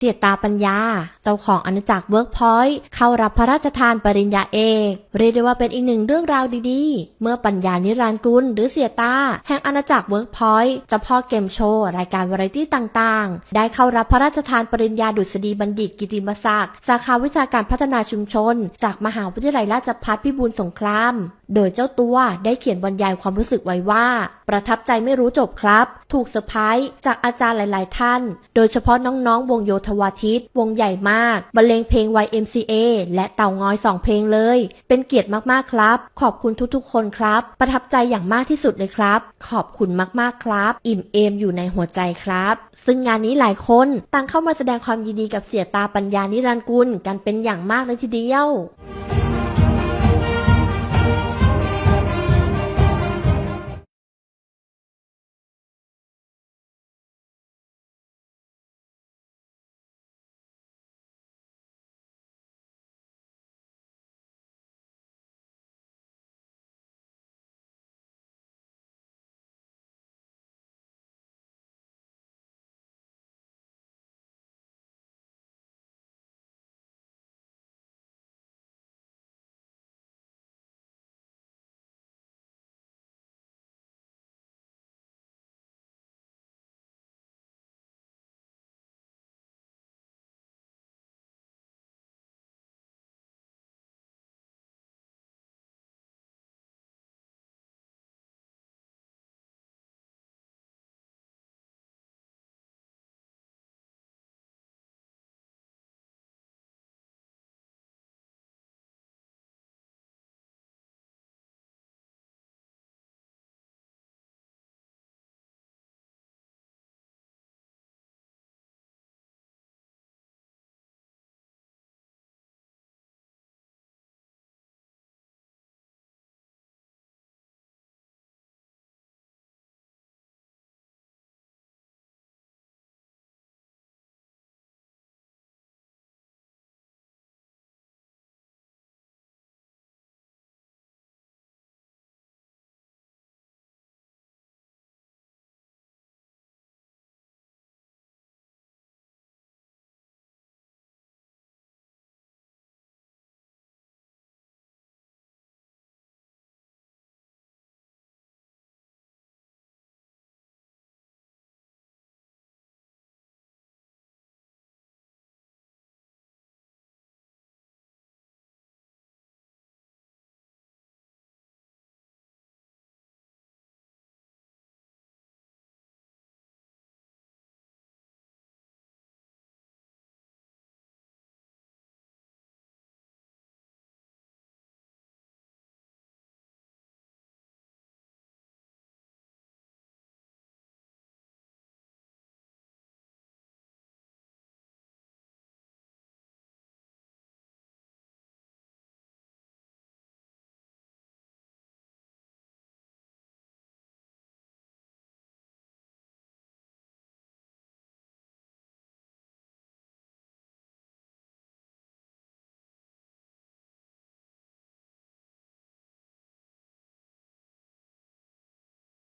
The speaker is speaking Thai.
เสียตาปัญญา เจ้าของอาณาจักรเวิร์กพอยต์เข้ารับพระราชทานปริญญาเอก เรียกได้ว่าเป็นอีกหนึ่งเรื่องราวดีๆ เมื่อปัญญานิรันดร์กุลหรือเสียตา แห่งอาณาจักรเวิร์กพอยต์เจ้าพ่อเกมโชว์ รายการวาไรตี้ต่างๆ ได้เข้ารับพระราชทานปริญญาดุษฎีบัณฑิตกิติมศักดิ์สาขาวิชาการพัฒนาชุมชน จากมหาวิทยาลัยราชภัฏพิบูลสงคราม โดยเจ้าตัวได้เขียนบรรยายความรู้สึกไว้ว่า ประทับใจไม่รู้จบครับ ถูกเซอร์ไพรส์จากอาจารย์หลาย ๆ ท่าน โดยเฉพาะน้องๆวงโยทวาทิต วงใหญ่มากบรรเลงเพลง YMCA และเต่างอยสองเพลงเลย เป็นเกียรติมากๆครับ ขอบคุณทุกๆ คนครับ ประทับใจอย่างมากที่สุดเลยครับ ขอบคุณมากๆครับ อิ่มเอมอยู่ในหัวใจครับ ซึ่งงานนี้หลายคนต่างเข้ามาแสดงความยินดีกับเสียตาปัญญานิรันกุลกันเป็นอย่างมากเลยทีเดียว